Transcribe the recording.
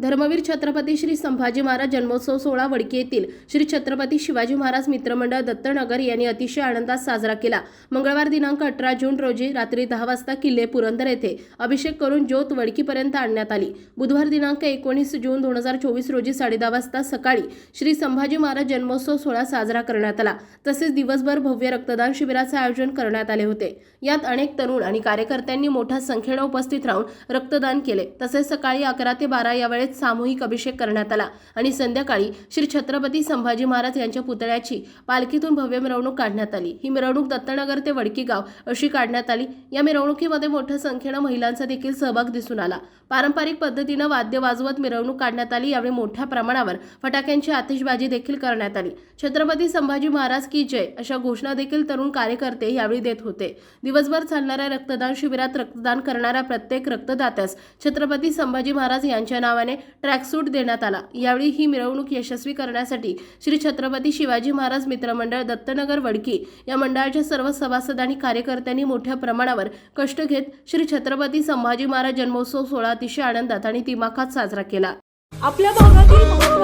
धर्मवीर छत्रपती श्री संभाजी महाराज जन्मोत्सव सोहळा वडकी येथील श्री छत्रपती शिवाजी महाराज मित्रमंडळ दत्तनगर यांनी अतिशय आनंदात साजरा केला. मंगळवार दिनांक अठरा जून रोजी रात्री दहा वाजता किल्ले पुरंदर येथे अभिषेक करून ज्योत वडकीपर्यंत आणण्यात आली. बुधवार दिनांक एकोणीस जून दोन हजार चोवीस रोजी साडेदहा वाजता सकाळी श्री संभाजी महाराज जन्मोत्सव सोहळा साजरा करण्यात आला. तसेच दिवसभर भव्य रक्तदान शिबिराचे आयोजन करण्यात आले होते. यात अनेक तरुण आणि कार्यकर्त्यांनी मोठ्या संख्येनं उपस्थित राहून रक्तदान केले. तसेच सकाळी अकरा ते बारा या शाळेत सामूहिक अभिषेक करण्यात आला. आणि संध्याकाळी श्री छत्रपती संभाजी महाराज यांच्या पुतळ्याची पालखीतून भव्य मिरवणूक काढण्यात आली. ही मिरवणूक दत्तनगर ते वडकी गाव अशी काढण्यात आली. या मिरवणुकीमध्ये मोठ्या संख्येनं महिलांचा देखील सहभाग दिसून आला. पारंपरिक पद्धतीनं वाद्य वाजवत मिरवणूक काढण्यात आली. यावेळी मोठ्या प्रमाणावर फटाक्यांची आतिषबाजी देखील करण्यात आली. छत्रपती संभाजी महाराज की जय अशा घोषणा देखील तरुण कार्यकर्ते यावेळी देत होते. दिवसभर चालणाऱ्या रक्तदान शिबिरात रक्तदान करणाऱ्या प्रत्येक रक्तदात्यास छत्रपती संभाजी महाराज यांच्या नावाने ट्रॅकसूट देण्यात आला. यावेळी ही मिरवणूक यशस्वी करण्यासाठी श्री छत्रपती शिवाजी महाराज मित्रमंडळ दत्तनगर वडकी या मंडळाच्या सर्व सभासद आणि कार्यकर्त्यांनी मोठ्या प्रमाणावर कष्ट घेत श्री छत्रपती संभाजी महाराज जन्मोत्सव सोहळा अतिशय आनंदात आणि दिमाखात साजरा केला. आपल्या भागातील